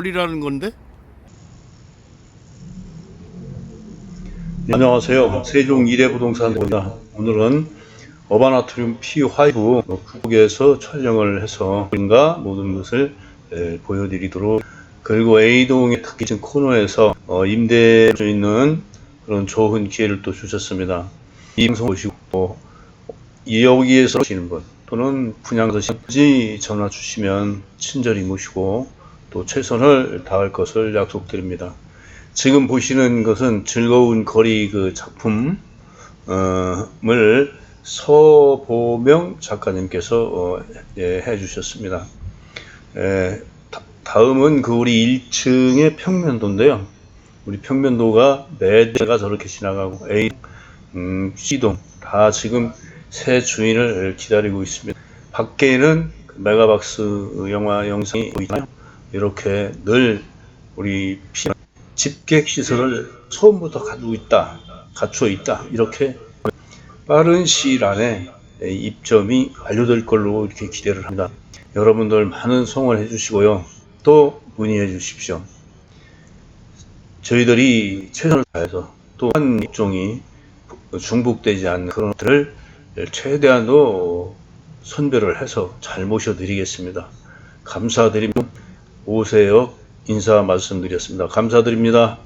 버리라는 건데? 네, 안녕하세요. 세종 이래부동산입니다. 오늘은 어바나트륨 P5 국에서 촬영을 해서 인가 모든 것을 에, 보여드리도록 그리고 A동의 특기진 코너에서 어, 임대할 수 있는 그런 좋은 기회를 또 주셨습니다. 이 방송 보시고 또 여기에서 오시는 분 또는 분양서 시지 전화 주시면 친절히 모시고 또 최선을 다할 것을 약속드립니다. 지금 보시는 것은 즐거운 거리 그 작품을 서보명 작가님께서 어, 예, 해주셨습니다. 에, 다- 다음은 그 우리 1층의 평면도인데요. 우리 평면도가 매대가 저렇게 지나가고 A, 음, C동 다 지금 새 주인을 기다리고 있습니다. 밖에는 그 메가박스 영화 영상이 보이나요? 이렇게 늘 우리 피 집객 시설을 처음부터 가지고 있다, 갖추어 있다 이렇게 빠른 시일 안에 입점이 완료될 걸로 이렇게 기대를 합니다. 여러분들 많은 성원해 주시고요. 또 문의해 주십시오. 저희들이 최선을 다해서 또 한 입종이 중복되지 않는 그런 것들을 최대한으로 선별을 해서 잘 모셔드리겠습니다. 감사드리며 오세요 인사 말씀드렸습니다. 감사드립니다.